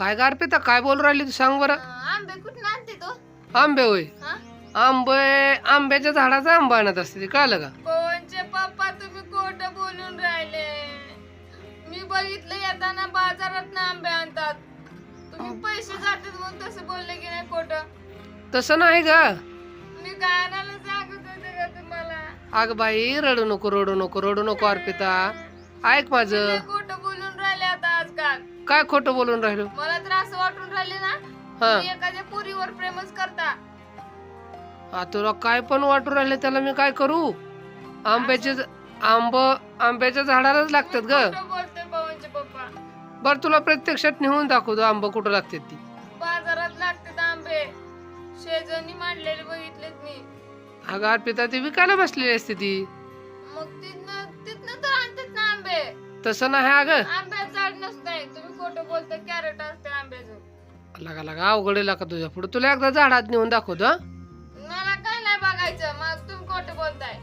काय गार पिता काय बोल राहिली तू सांग बरं. आंबे कुठून आणते तो? आंबे होय. हा? आंबे आंब्याच्या झाडाचा आंबा आणत असते ती कळलं का? कोणचे पप्पा तुम्ही खोट बोलून राहिले? मी बघितलं येताना बाजारात ना आंबे आणतात. तुम्ही पैसे जातात म्हणून तसं बोलले की नाही खोट? तसं नाही ग. मी गाण्याला सांगत होते का तुम्हाला. अग बाई रडू नको रडू नको रडू नको अर्पिता. ऐक माझं. खोट काय खोटं बोलून राहिलो? मला तर असं वाटून राहिले ना हा. तुम्ही एखाद्या पुरीवर प्रेमच करता. आ, तुला काय पण वाटू राहिले त्याला मी काय करू? आंब्याचे ज- आंब आंब्याच्या झाडालाच लागतात ग. खोटं बोलते पवनचे पप्पा. बर तुला प्रत्यक्षात नेऊन दाखवतो आंब कुठं लागतात ती. बाजारात लागतात आंबे. शेजारी मांडलेले बघितलेत मी. अगं अर्पिता ती विकायला बसलेली असते ती. मग तिथनं तिथनं तर आणतात ना आंबे. तसं नाही अगं. आंब्याचं कॅरेट असतं आंब्याचं. लगा लगा अवघड आहे लका तुझ्या पुढे तुला एकदा झाडात नेऊन दाखवतो मला काय नाही बघायचं मग तुम्ही खोटं बोलताय.